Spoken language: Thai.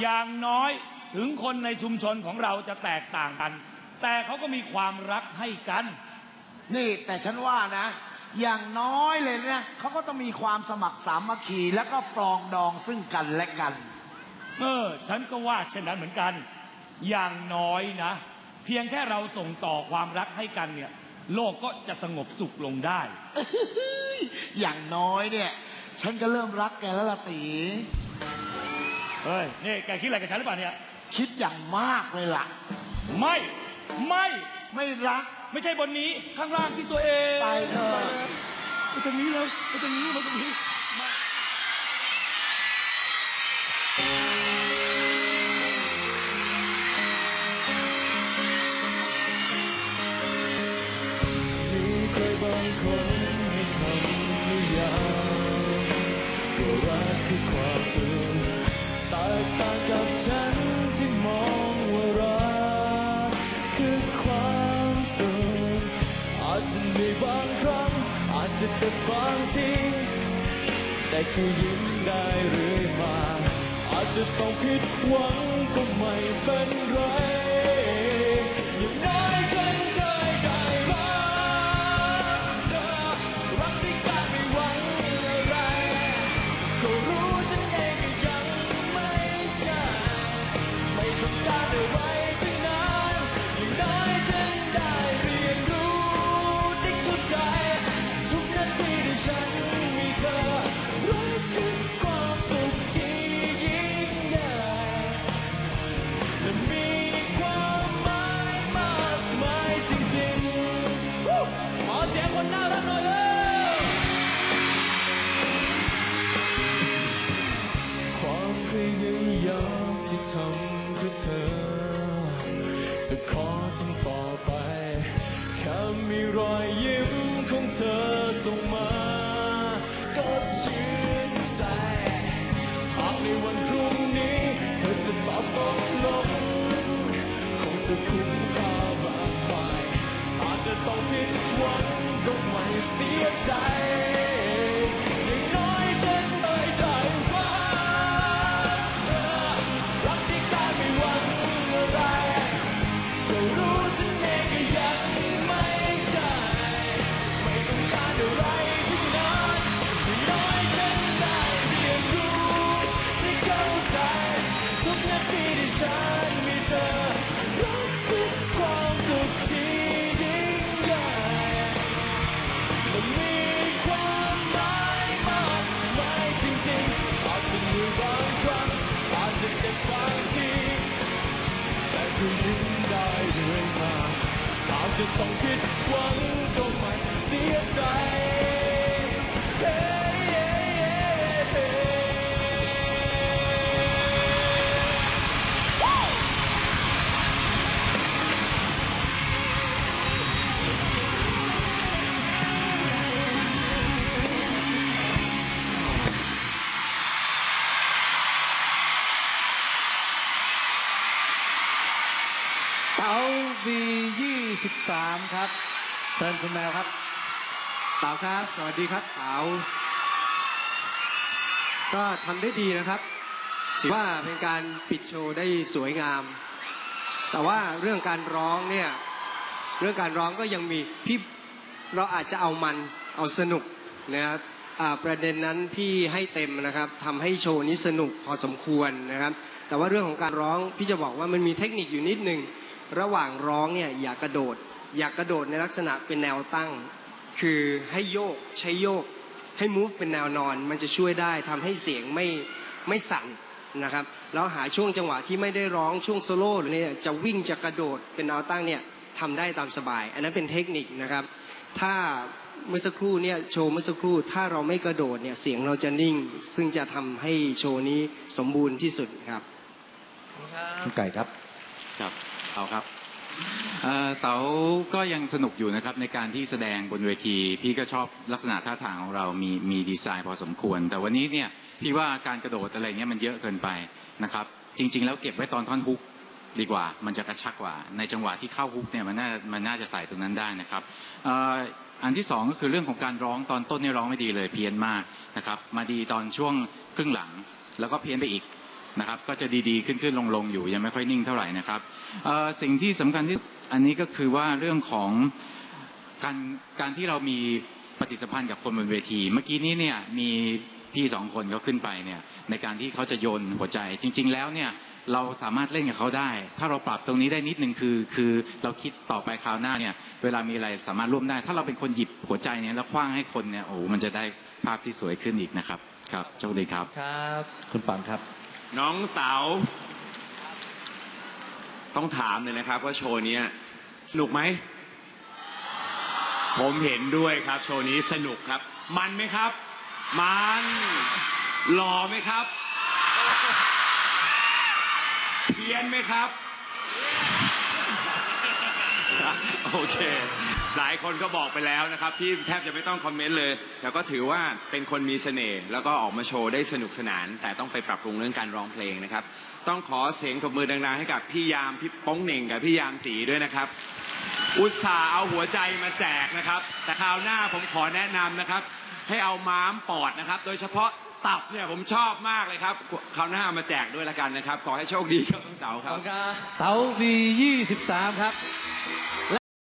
อย่างน้อยถึงคนในชุมชนของเราจะแตกต่างกัน แต่เขาก็มีความรักให้กัน นี่แต่ฉันว่านะ อย่างน้อยเลยนะเขาก็ต้องมีความสมัครสามัคคีแล้วก็ปรองดองซึ่งกันและกันเออฉันก็ว่าเช่นนั้นเหมือนกัน อย่างน้อยนะ เพียงแค่เราส่งต่อความรักให้กันเนี่ย โลกก็จะสงบสุขลงได้ อย่างน้อยเนี่ย ฉันก็เริ่มรักแกแล้วละตี เฮ้ยนี่แกคิดอะไรกับฉันหรือเปล่าเนี่ย คิดอย่างมากเลยล่ะ ไม่ไม่ไม่รัก ไม่ใช่บนนี้ข้างล่างที่ตัวเองไปเถอะ ไปตรงนี้เลยไปตรงนี้ไปตรงนี้มีใครบางคนให้คำนิยามว่ารักคือความสุข จะเจ็บบางทีแต่แค่ยิ้มได้เรื่อยมา อาจจะต้องผิดหวังก็ไม่เป็นไรอย่างน้น ยายามที่ทำเพื่อเธอ จะขอทำต่อไปแค่มีรอยยิ้มของเธอส่งมา ก็ชื่นใจหากในวันพรุ่งนี้ เธอจะตอบตกลงคงจะคุ้มค่ามากมายอาจจะต้องผิดหวัง ฉันมีเธอรักคือความสุขที่ยิ่งใหญ่มันมีความหมายมากมายจริงๆอาจจะมีบางครั้งอาจจะเจ็บบางทีแต่ก็ยิ้มได้เรื่อยมาอาจจะต้องผิดหวังก็ไม่เสียใจาวียี่สิบสามครับเชิญคุณแมวครับเต๋าครับ สวัสดีครับเต๋าก็ทำได้ดีนะครับถือว่าเป็นการปิดโชว์ได้สวยงาม แต่ว่าเรื่องการร้องเนี่ย เรื่องการร้องก็ยังมีพี่เราอาจจะเอามันเอาสนุกนะครับประเด็นนั้นพี่ให้เต็มนะครับทำให้โชว์นี้สนุกพอสมควรนะครับ แต่ว่าเรื่องของการร้องพี่จะบอกว่ามันมีเทคนิคอยู่นิดหนึ่ง ระหว่างร้องเนี่ยอย่ากระโดด อย่ากระโดดในลักษณะเป็นแนวตั้ง คือให้โยกใช้โยกให้ move เป็นแนวนอนมันจะช่วยได้ทำให้เสียงไม่ไม่สั่นนะครับแล้วหาช่วงจังหวะที่ไม่ได้ร้องช่วงโซโล่หรือเนี่ยจะวิ่งจะกระโดดเป็นแนวตั้งเนี่ยทำได้ตามสบาย อันนั้นเป็นเทคนิคนะครับ ถ้าเมื่อสักครู่เนี่ยโชว์เมื่อสักครู่ถ้าเราไม่กระโดดเนี่ยเสียงเราจะนิ่ง ซึ่งจะทำให้โชว์นี้สมบูรณ์ที่สุดครับคุณไก่ครับครับ เต๋าครับเต๋าก็ยังสนุกอยู่นะครับในการที่แสดงบนเวที พี่ก็ชอบลักษณะท่าทางของเรามีมีดีไซน์พอสมควร แต่วันนี้เนี่ยพี่ว่าการกระโดดอะไรเงี้ยมันเยอะเกินไปนะครับ จริง ๆ แล้วเก็บไว้ตอนท่อนฮุกดีกว่า มันจะกระชักกว่า ในจังหวะที่เข้าฮุกเนี่ยมันน่ามันน่าจะใส่ตรงนั้นได้นะครับอันที่สองก็คือเรื่องของการร้องตอนต้นเนี่ยร้องไม่ดีเลยเพี้ยนมากนะครับมาดีตอนช่วงครึ่งหลัง แล้วก็เพี้ยนไปอีก นะครับ ก็จะดีๆขึ้นขึ้นลงๆอยู่ยังไม่ค่อยนิ่งเท่าไหร่นะครับสิ่งที่สำคัญที่อันนี้ก็คือว่าเรื่องของการการที่เรามีปฏิสัมพันธ์กับคนบนเวที เมื่อกี้นี้เนี่ยมีพี่สองคนเขาขึ้นไปเนี่ยในการที่เขาจะโยนหัวใจ จริง ๆ แล้วเนี่ยเราสามารถเล่นกับเขาได้ ถ้าเราปรับตรงนี้ได้นิดนึงคือ คือเราคิดต่อไปคราวหน้าเนี่ยเวลามีอะไรสามารถร่วมได้ ถ้าเราเป็นคนหยิบหัวใจเนี่ยแล้วคว้างให้คนเนี่ยโอ้มันจะได้ภาพที่สวยขึ้นอีกนะครับครับโชคดีครับครับ คุณปังครับ น้องเต๋าต้องถามเลยนะครับว่าโชว์เนี้ยสนุกไหม ผมเห็นด้วยครับ โชว์นี้สนุกครับ มันไหมครับ มันหล่อไหมครับ เพี้ยนไหมครับ โอเค หลายคนก็บอกไปแล้วนะครับพี่แทบจะไม่ต้องคอมเมนต์เลย แต่ก็ถือว่าเป็นคนมีเสน่ห์แล้วก็ออกมาโชว์ได้สนุกสนาน แต่ต้องไปปรับปรุงเรื่องการร้องเพลงนะครับ ต้องขอเสียงปรบมือดังๆให้กับพี่ยามพี่ป้องเหน่งกับพี่ยามตีด้วยนะครับ อุตส่าห์เอาหัวใจมาแจกนะครับ แต่คราวหน้าผมขอแนะนำนะครับ ให้เอาม้ามปอดนะครับ โดยเฉพาะตับเนี่ยผมชอบมากเลยครับคราวหน้ามาแจกด้วยละกันนะครับ ขอให้โชคดีครับน้องเต๋าครับ เต๋าวียี่สิบสามครับ